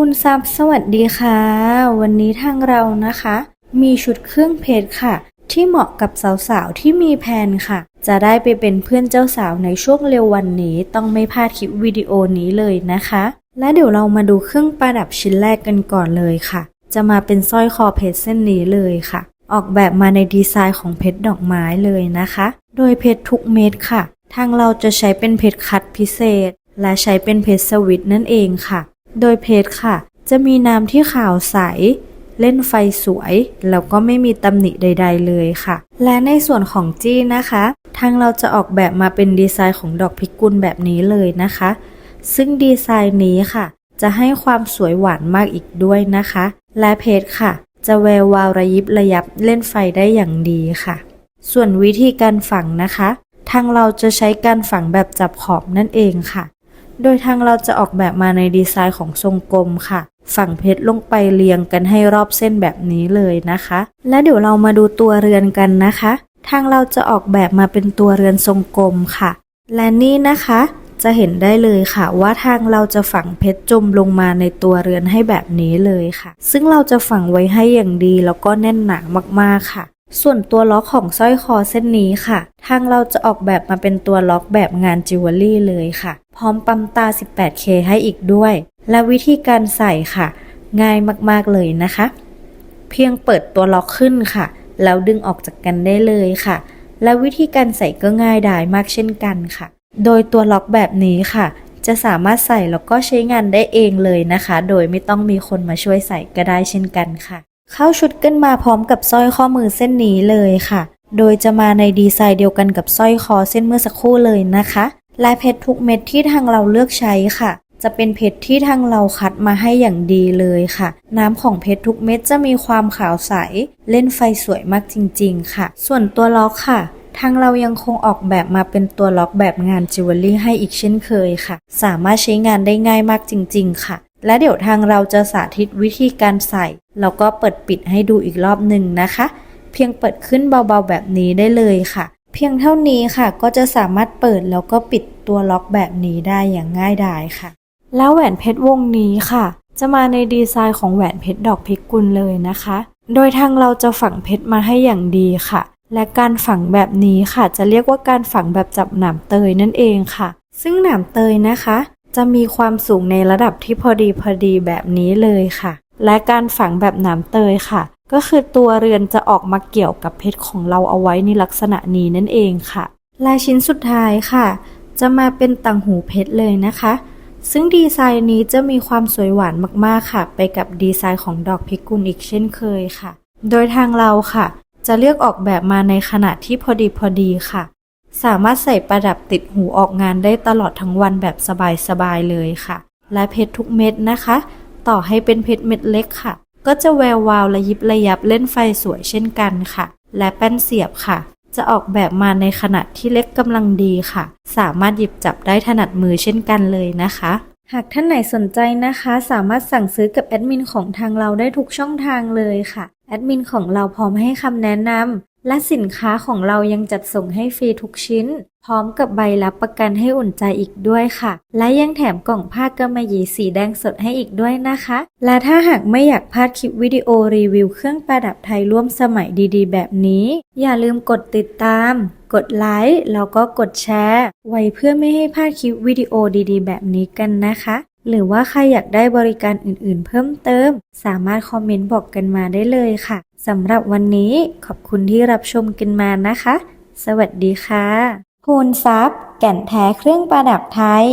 คุณซับสวัสดีค่ะ วันนี้ทางเรานะคะ มีชุดเครื่องเพชรค่ะ ที่เหมาะกับสาวๆที่มีแผนค่ะ จะได้ไปเป็นเพื่อนเจ้าสาวในช่วงเร็ววันนี้ต้องไม่พลาดคลิปวิดีโอนี้เลยนะคะ และเดี๋ยวเรามาดูเครื่องประดับชิ้นแรกกันก่อนเลยค่ะ จะมาเป็นสร้อยคอเพชรเส้นนี้เลยค่ะ ออกแบบมาในดีไซน์ของเพชรดอกไม้เลยนะคะ โดยเพชรทุกเม็ดค่ะ ทางเราจะใช้เป็นเพชรคัดพิเศษ และใช้เป็นเพชรสวิตนั่นเองค่ะ โดยเพชรค่ะ จะมีน้ำที่ขาวใส เล่นไฟสวย แล้วก็ไม่มีตำหนิใด ๆ เลยค่ะ และในส่วนของจี้นะคะ ทางเราจะออกแบบมาเป็นดีไซน์ของดอกพิกุลแบบนี้เลยนะคะ ซึ่งดีไซน์นี้ค่ะ จะให้ความสวยหวานมากอีกด้วยนะคะ และเพชรค่ะ จะแวววาวระยิบระยับเล่นไฟได้อย่างดีค่ะ ส่วนวิธีการฝังนะคะ ทางเราจะใช้การฝังแบบจับขอบนั่นเองค่ะ โดยทางเราจะออกแบบมาในดีไซน์ของทรงกลมค่ะ ฝังเพชรลงไปเรียงกันให้รอบเส้นแบบนี้เลยนะคะ และเดี๋ยวเรามาดูตัวเรือนกันนะคะ ทางเราจะออกแบบมาเป็นตัวเรือนทรงกลมค่ะ และนี่นะคะ จะเห็นได้เลยค่ะ ว่าทางเราจะฝังเพชรจมลงมาในตัวเรือนให้แบบนี้เลยค่ะ ซึ่งเราจะฝังไว้ให้อย่างดีแล้วก็แน่นหนามากๆค่ะ ส่วนตัวล็อกของสร้อยคอเส้นนี้ค่ะ ทางเราจะออกแบบมาเป็นตัวล็อกแบบงานจิวเวลรี่เลยค่ะ พร้อมปั๊มตา 18K ให้อีกด้วย และวิธีการใส่ค่ะ ง่ายมากๆเลยนะคะ เพียงเปิดตัวล็อกขึ้นค่ะ แล้วดึงออกจากกันได้เลยค่ะ และวิธีการใส่ก็ง่ายดายมากเช่นกันค่ะ โดยตัวล็อกแบบนี้ค่ะ จะสามารถใส่แล้วก็ใช้งานได้เองเลยนะคะ โดยไม่ต้องมีคนมาช่วยใส่ก็ได้เช่นกันค่ะ เข้าชุดกันมาพร้อมกับสร้อยข้อมือเส้นนี้เลยค่ะ โดยจะมาในดีไซน์เดียวกันกับสร้อยคอเส้นเมื่อสักครู่เลยนะคะและเพชรทุกเม็ดที่ทางเราเลือกใช้ค่ะ จะเป็นเพชรที่ทางเราคัดมาให้อย่างดีเลยค่ะ น้ำของเพชรทุกเม็ดจะมีความขาวใส เล่นไฟสวยมากจริง ๆ ค่ะ ส่วนตัวล็อกค่ะทางเรายังคงออกแบบมาเป็นตัวล็อกแบบงานจิวเวลรี่ให้อีกเช่นเคยค่ะ สามารถใช้งานได้ง่ายมากจริง ๆ ค่ะ และเดี๋ยวทางเราจะสาธิตวิธีการใส่ แล้วก็เปิดปิดให้ดูอีกรอบหนึ่งนะคะ เพียงเปิดขึ้นเบาๆแบบนี้ได้เลยค่ะ เพียงเท่านี้ค่ะก็จะสามารถเปิดแล้วก็ปิดตัวล็อกแบบนี้ได้อย่างง่ายดายค่ะ แล้วแหวนเพชรวงนี้ค่ะ จะมาในดีไซน์ของแหวนเพชรดอกพิกุลเลยนะคะ โดยทางเราจะฝังเพชรมาให้อย่างดีค่ะ และการฝังแบบนี้ค่ะ จะเรียกว่าการฝังแบบจับหนามเตยนั่นเองค่ะ ซึ่งหนามเตยนะคะ จะมีความสูงในระดับที่พอดีพอดีแบบนี้เลยค่ะ และการฝังแบบหนามเตยค่ะ ก็คือตัวเรือนจะออกมาเกี่ยวกับเพชรของเราเอาไว้ในลักษณะนี้นั่นเองค่ะ แลายชิ้นสุดท้ายค่ะ จะมาเป็นต่างหูเพชรเลยนะคะ ซึ่งดีไซน์นี้จะมีความสวยหวานมากๆค่ะ ไปกับดีไซน์ของดอกพิกุลอีกเช่นเคยค่ะ โดยทางเราค่ะ จะเลือกออกแบบมาในขนาดที่พอดีพอดีค่ะ สามารถใส่ประดับติดหูออกงานได้ตลอดทั้งวันแบบสบายๆเลยค่ะ และเพชรทุกเม็ดนะคะ ต่อให้เป็นเพชรเม็ดเล็กค่ะ ก็จะแวววาวระยิบระยับเล่นไฟสวยเช่นกันค่ะ และแป้นเสียบค่ะ จะออกแบบมาในขนาดที่เล็กกำลังดีค่ะ สามารถหยิบจับได้ถนัดมือเช่นกันเลยนะคะ หากท่านไหนสนใจนะคะ สามารถสั่งซื้อกับแอดมินของทางเราได้ทุกช่องทางเลยค่ะแอดมินของเราพร้อมให้คำแนะนำ และสินค้าของเรายังจัดส่งให้ฟรีทุกชิ้น พร้อมกับใบรับประกันให้อุ่นใจอีกด้วยค่ะ และยังแถมกล่องผ้ากำมะหยี่สีแดงสดให้อีกด้วยนะคะ และถ้าหากไม่อยากพลาดคลิปวิดีโอรีวิวเครื่องประดับไทยร่วมสมัยดีๆ แบบนี้ อย่าลืมกดติดตาม กดไลค์แล้วก็กดแชร์ ไว้เพื่อไม่ให้พลาดคลิปวิดีโอดีๆ แบบนี้กันนะคะหรือว่าใครอยากได้บริการอื่นๆ เพิ่มเติม สามารถคอมเมนต์บอกกันมาได้เลยค่ะ สำหรับวันนี้ขอบคุณที่รับชมกันมานะคะ สวัสดีค่ะคูณทรัพย์แก่นแท้เครื่องประดับไทย